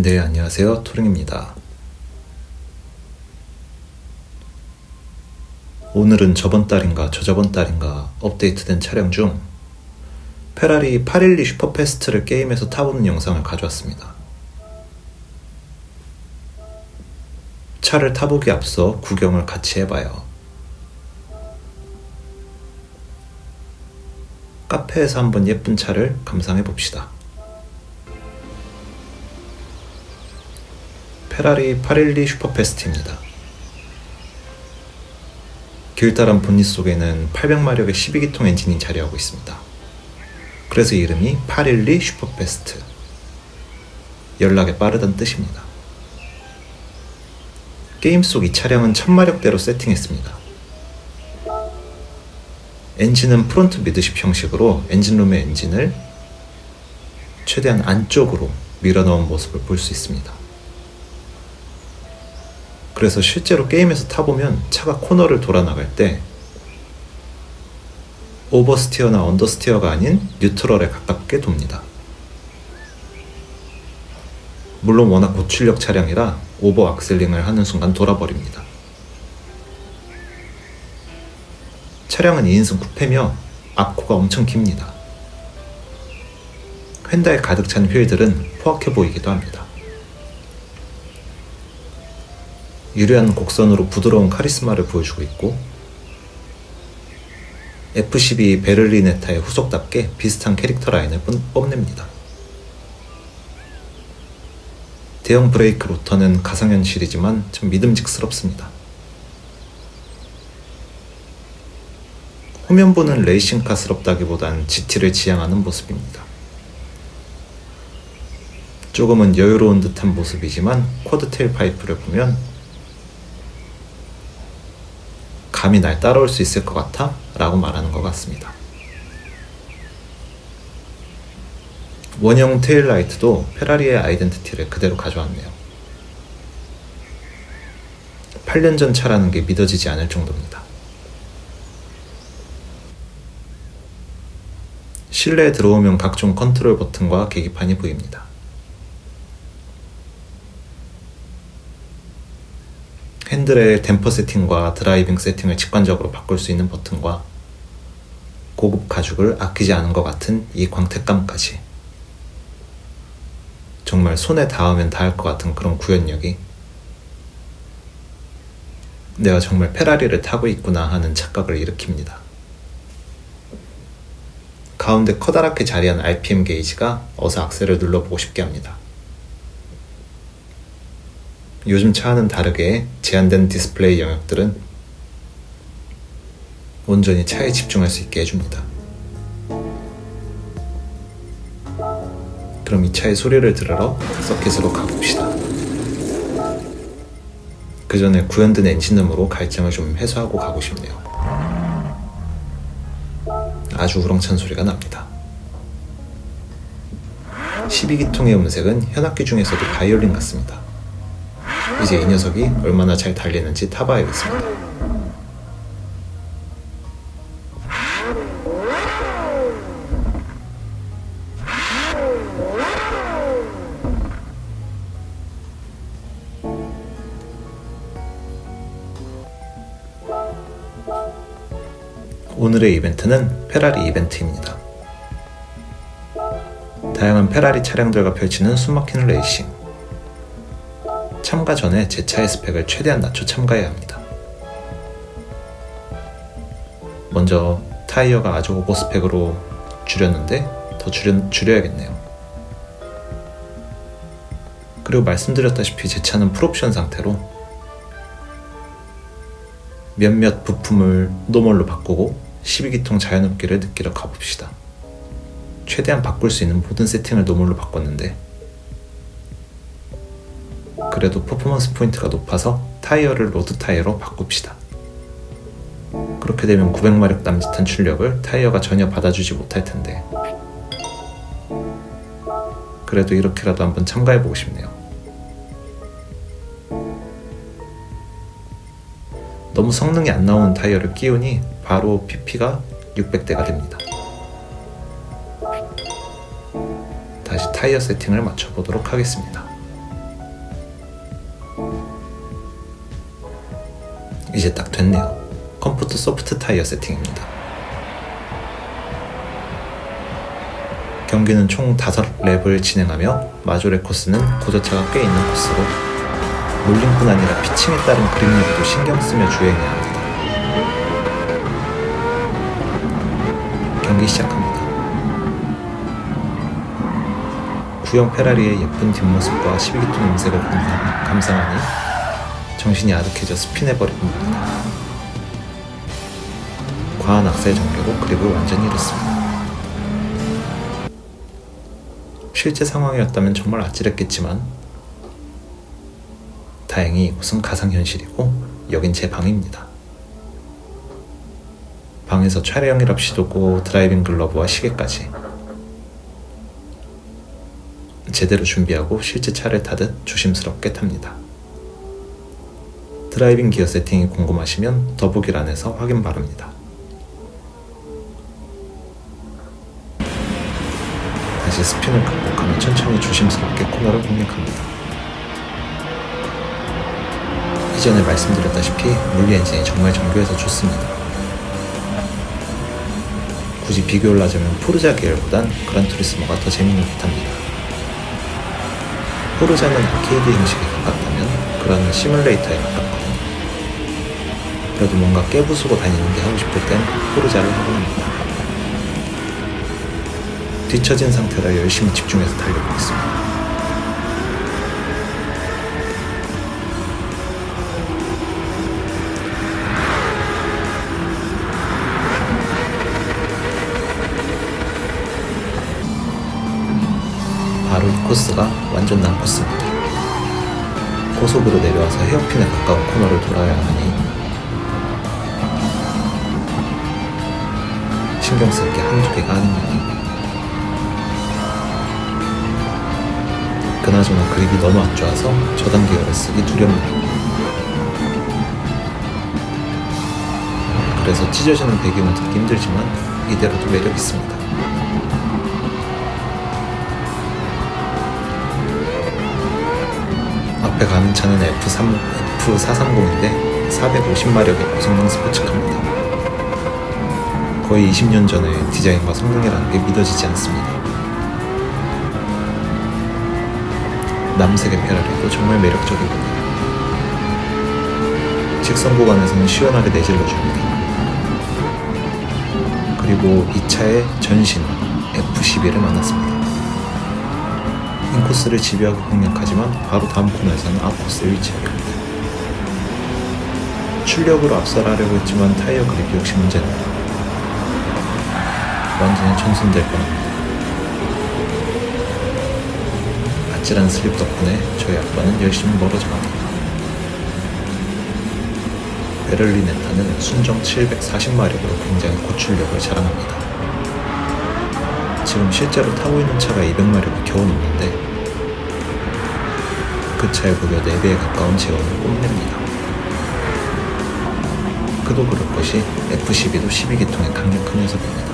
네, 안녕하세요. 토링입니다. 오늘은 저번 달인가 저저번 달인가 업데이트된 차량 중 페라리 812 슈퍼패스트를 게임에서 타보는 영상을 가져왔습니다. 차를 타보기 앞서 구경을 같이 해봐요. 카페에서 한번 예쁜 차를 감상해 봅시다. 페라리 812 슈퍼패스트입니다. 길다란 본닛 속에는 800마력의 12기통 엔진이 자리하고 있습니다. 그래서 이름이 812 슈퍼패스트. 연락에 빠르다는 뜻입니다. 게임 속 이 차량은 1000마력대로 세팅했습니다. 엔진은 프론트 미드십 형식으로 엔진룸의 엔진을 최대한 안쪽으로 밀어넣은 모습을 볼 수 있습니다. 그래서 실제로 게임에서 타보면 차가 코너를 돌아 나갈 때 오버스티어나 언더스티어가 아닌 뉴트럴에 가깝게 돕니다. 물론 워낙 고출력 차량이라 오버 악셀링을 하는 순간 돌아버립니다. 차량은 2인승 쿠페며 앞코가 엄청 깁니다. 휀다에 가득 찬 휠들은 포악해 보이기도 합니다. 유려한 곡선으로 부드러운 카리스마를 보여주고 있고 F12 베를리네타의 후속답게 비슷한 캐릭터 라인을 뽐냅니다. 대형 브레이크 로터는 가상현실이지만 좀 믿음직스럽습니다. 후면부는 레이싱카스럽다기보단 GT를 지향하는 모습입니다. 조금은 여유로운 듯한 모습이지만 쿼드 테일 파이프를 보면 감히 날 따라올 수 있을 것 같아? 라고 말하는 것 같습니다. 원형 테일라이트도 페라리의 아이덴티티를 그대로 가져왔네요. 8년 전 차라는 게 믿어지지 않을 정도입니다. 실내에 들어오면 각종 컨트롤 버튼과 계기판이 보입니다. 핸들의 댐퍼 세팅과 드라이빙 세팅을 직관적으로 바꿀 수 있는 버튼과 고급 가죽을 아끼지 않은 것 같은 이 광택감까지 정말 손에 닿으면 닿을 것 같은 그런 구현력이 내가 정말 페라리를 타고 있구나 하는 착각을 일으킵니다. 가운데 커다랗게 자리한 RPM 게이지가 어서 악셀을 눌러보고 싶게 합니다. 요즘 차와는 다르게 제한된 디스플레이 영역들은 온전히 차에 집중할 수 있게 해줍니다. 그럼 이 차의 소리를 들으러 서킷으로 가봅시다. 그 전에 구현된 엔진음으로 갈증을 좀 해소하고 가고 싶네요. 아주 우렁찬 소리가 납니다. 12기통의 음색은 현악기 중에서도 바이올린 같습니다. 이제 이 녀석이 얼마나 잘 달리는지 타봐야겠습니다. 오늘의 이벤트는 페라리 이벤트입니다. 다양한 페라리 차량들과 펼치는 숨막히는 레이싱. 참가 전에 제 차의 스펙을 최대한 낮춰 참가해야 합니다. 먼저 타이어가 아주 오버 스펙으로 줄였는데 더 줄여, 줄여야겠네요. 그리고 말씀드렸다시피 제 차는 풀옵션 상태로 몇몇 부품을 노멀로 바꾸고 12기통 자연흡기를 느끼러 가봅시다. 최대한 바꿀 수 있는 모든 세팅을 노멀로 바꿨는데 그래도 퍼포먼스 포인트가 높아서 타이어를 로드 타이어로 바꿉시다. 그렇게 되면 900마력 남짓한 출력을 타이어가 전혀 받아주지 못할 텐데 그래도 이렇게라도 한번 참가해보고 싶네요. 너무 성능이 안 나오는 타이어를 끼우니 바로 PP가 600대가 됩니다. 다시 타이어 세팅을 맞춰보도록 하겠습니다. 이제 딱 됐네요. 컴포트 소프트 타이어 세팅입니다. 경기는 총 5랩을 진행하며 마조레 코스는 고저차가 꽤 있는 코스로 몰링뿐 아니라 피칭에 따른 그립력도 신경 쓰며 주행해야 합니다. 경기 시작합니다. 구형 페라리의 예쁜 뒷모습과 12기통 음색을 감상, 감상하니 정신이 아득해져 스핀해버리고 맙니다. 과한 악셀 전개로 그립을 완전히 잃었습니다. 실제 상황이었다면 정말 아찔했겠지만 다행히 이곳은 가상현실이고 여긴 제 방입니다. 방에서 촬영이랍시도고 드라이빙 글러브와 시계까지 제대로 준비하고 실제 차를 타듯 조심스럽게 탑니다. 드라이빙 기어 세팅이 궁금하시면 더보기란에서 확인 바랍니다. 다시 스핀을 극복하며 천천히 조심스럽게 코너를 공략합니다. 이전에 말씀드렸다시피 물리 엔진이 정말 정교해서 좋습니다. 굳이 비교를 하자면 포르자 계열보단 그란투리스모가 더 재밌는 듯합니다. 포르자는 아케이드 형식에 가깝다면 그란은 시뮬레이터에 가깝거든요. 그래도 뭔가 깨부수고 다니는 게 하고 싶을 땐 포르자를 하고 합니다. 뒤처진 상태라 열심히 집중해서 달려보겠습니다. 바로 이 코스가 완전 난 코스입니다. 고속으로 내려와서 헤어핀에 가까운 코너를 돌아야 하니 신경 쓸 게 한두 개가 아닙니다. 그나저나 그립이 너무 안 좋아서 저단 기어를 쓰기 두렵네요. 그래서 찢어지는 배기음을 듣기 힘들지만 이대로도 매력 있습니다. 앞에 가는 차는 F3, F430인데 450마력의 고성능 스포츠카입니다. 거의 20년 전의 디자인과 성능이라는 게 믿어지지 않습니다. 남색의 페라리도 정말 매력적이군요. 직선 구간에서는 시원하게 내질러줍니다. 그리고 이 차의 전신 F11을 만났습니다. 인코스를 집요하게 공략하지만 바로 다음 코너에서는 앞코스에 위치하게 됩니다. 출력으로 앞서가려고 했지만 타이어 그립이 역시 문제입니다. 완전히 전손될 뻔합니다. 아찔한 슬립 덕분에 저희 아빠는 열심히 멀어져 갑니다. 베를리네타는 순정 740마력으로 굉장히 고출력을 자랑합니다. 지금 실제로 타고 있는 차가 200마력이 겨우 넘는데 그 차에 무려 4배에 가까운 제어를 뽐냅니다. 그도 그럴 것이 F12도 12기통의 강력한 녀석입니다.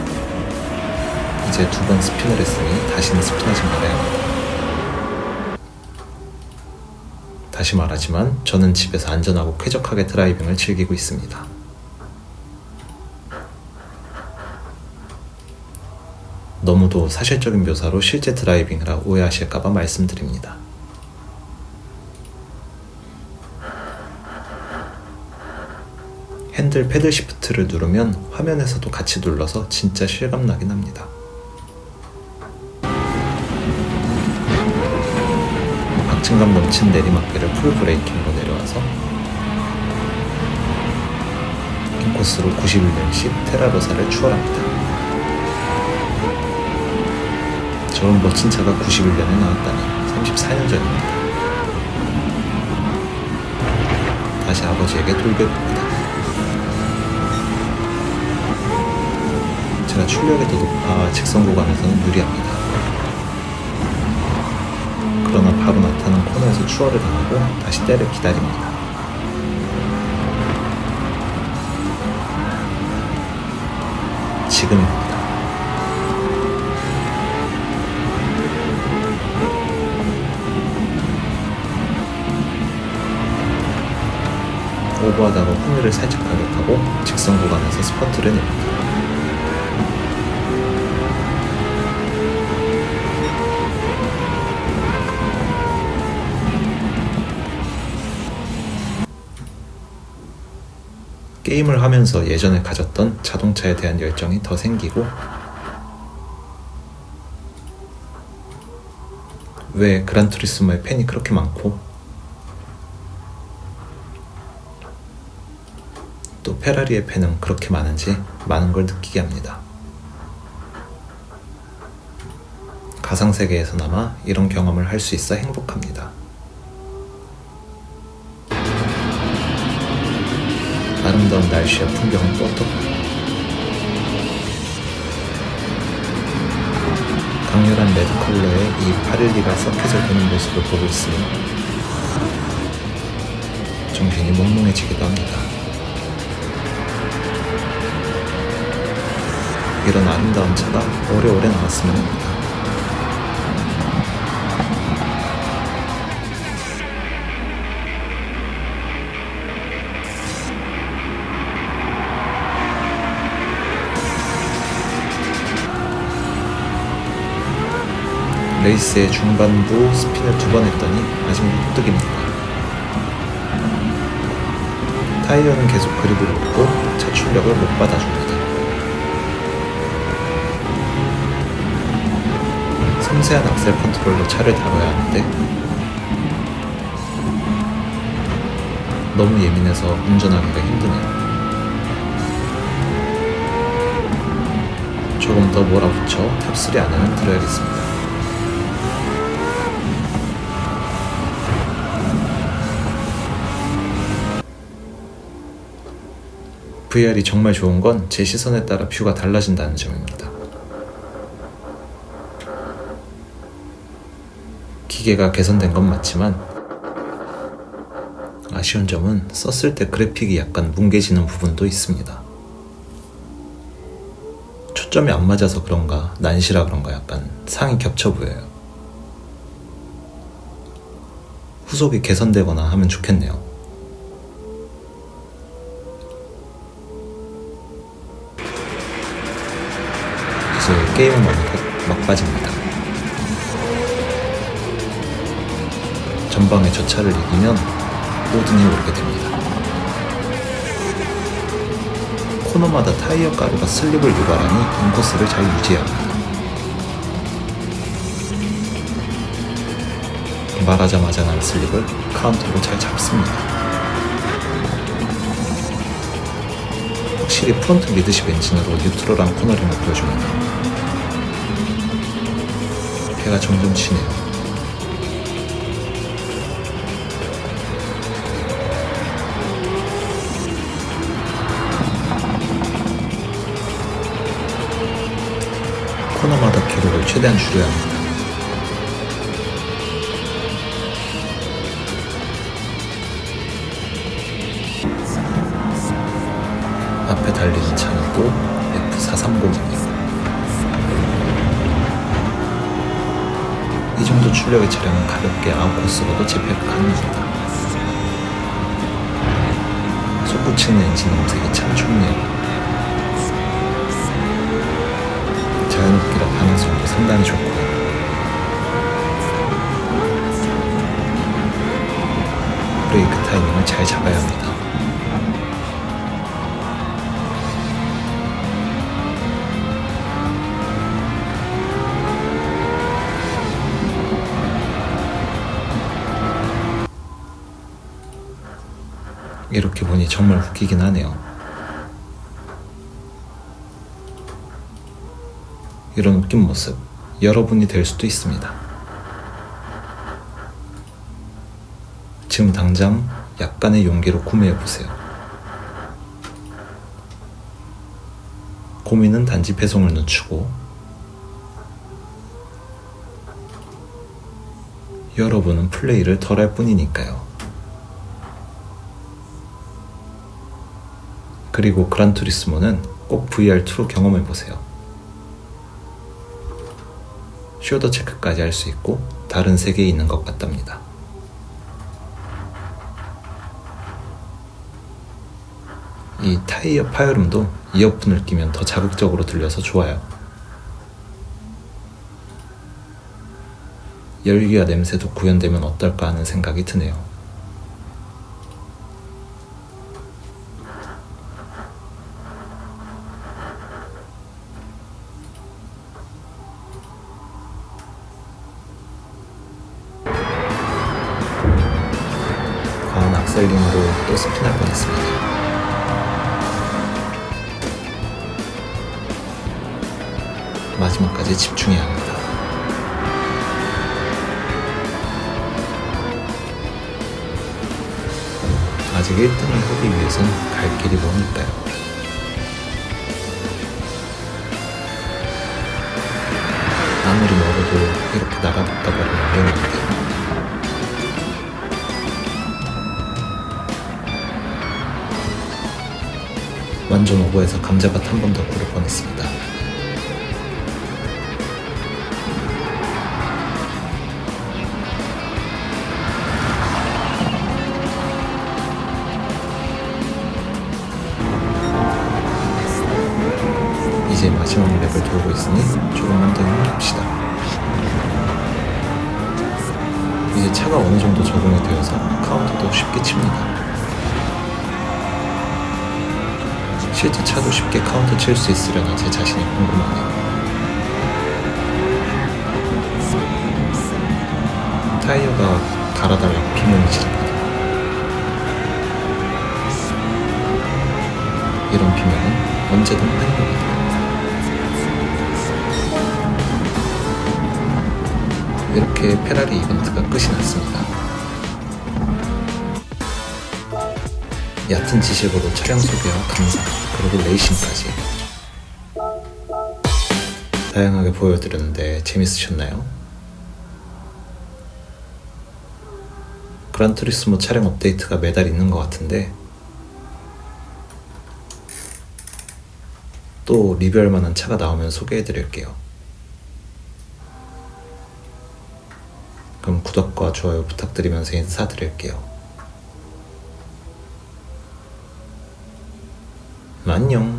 이제 두 번 스핀을 했으니 다시는 스핀하지 말아야 합니다. 다시 말하지만 저는 집에서 안전하고 쾌적하게 드라이빙을 즐기고 있습니다. 너무도 사실적인 묘사로 실제 드라이빙이라 오해하실까봐 말씀드립니다. 핸들 패들 시프트를 누르면 화면에서도 같이 눌러서 진짜 실감나긴 합니다. 박진감 넘친 내리막길을 풀 브레이킹으로 내려와서 인코스로 91년식 테라로사를 추월합니다. 저런 멋진 차가 91년에 나왔다니 34년 전입니다. 다시 아버지에게 돌려봅니다. 제가 출력이 더 높아 직선 구간에서는 유리합니다. 바로 나타난 코너에서 추월을 당하고 다시 때를 기다립니다. 지금입니다. 오, 오버하다가 후미를 살짝 가격하고 직선 구간에서 스퍼트를 냅니다. 게임을 하면서 예전에 가졌던 자동차에 대한 열정이 더 생기고 왜 그란투리스모의 팬이 그렇게 많고 또 페라리의 팬은 그렇게 많은지 많은 걸 느끼게 합니다. 가상세계에서나마 이런 경험을 할 수 있어 행복합니다. 아름다운 날씨와 풍경은 또 어떨까요? 강렬한 레드 컬러의 이 파릴리가 서킷을 도는 모습을 보고 있으면 정신이 몽롱해지기도 합니다. 이런 아름다운 차가 오래오래 나왔으면 합니다. 레이스의 중반부 스핀을 두 번 했더니 마지막 획득입니다. 타이어는 계속 그립을 놓고 차 출력을 못 받아줍니다. 섬세한 악셀 컨트롤로 차를 다뤄야 하는데 너무 예민해서 운전하기가 힘드네요. 조금 더 몰아붙여 탑3 안에는 들어야겠습니다. VR이 정말 좋은 건 제 시선에 따라 뷰가 달라진다는 점입니다. 기계가 개선된 건 맞지만 아쉬운 점은 썼을 때 그래픽이 약간 뭉개지는 부분도 있습니다. 초점이 안 맞아서 그런가 난시라 그런가 약간 상이 겹쳐 보여요. 후속이 개선되거나 하면 좋겠네요. 게임은 어느덧 막바지입니다. 전방에 저 차를 이기면 오든이 오르게 됩니다. 코너마다 타이어 가루가 슬립을 유발하니 인코스를 잘 유지해야 합니다. 말하자마자 난 슬립을 카운터로 잘 잡습니다. 확실히 프론트 리드십 엔진으로 뉴트럴한 코너링을 보여줍니다. 해가 점점 치네요. 코너마다 기록을 최대한 줄여야 합니다. 앞에 달리는 차는 또 F430입니다. 출력의 차량은 가볍게 아웃코스로도 재패가 가능합니다. 솟구치는 엔진 음색이 참 좋네요. 자연흡기라 반응성도 상당히 좋고요. 브레이크 타이밍을 잘 잡아야 합니다. 정말 웃기긴 하네요. 이런 웃긴 모습 여러분이 될 수도 있습니다. 지금 당장 약간의 용기로 구매해 보세요. 고민은 단지 배송을 늦추고 여러분은 플레이를 덜 할 뿐이니까요. 그리고 그란투리스모는 꼭 VR2로 경험해 보세요. 숄더 체크까지 할 수 있고 다른 세계에 있는 것 같답니다. 이 타이어 파열음도 이어폰을 끼면 더 자극적으로 들려서 좋아요. 열기와 냄새도 구현되면 어떨까 하는 생각이 드네요. 마지막까지 집중해야 합니다. 아직 1등을 하기 위해선 갈 길이 머니까요. 아무리 멀어도 이렇게 날아갔다 버리면 위험한데 완전 오버해서 감자밭 한 번더 고를 뻔했습니다. 차가 어느 정도 적응이 되어서 카운터도 쉽게 칩니다. 실제 차도 쉽게 카운터 칠 수 있으려나 제 자신이 궁금하네요. 타이어가 갈아달라고 비명을 지릅니다. 이런 비명은 언제든 환영입니다. 이렇게 페라리 이벤트가 끝이 났습니다. 얕은 지식으로 차량 소개와 감상, 그리고 레이싱까지 다양하게 보여드렸는데 재밌으셨나요? 그란투리스모 차량 업데이트가 매달 있는 것 같은데 또 리뷰할 만한 차가 나오면 소개해드릴게요. 구독과 좋아요 부탁드리면서 인사드릴게요. 안녕.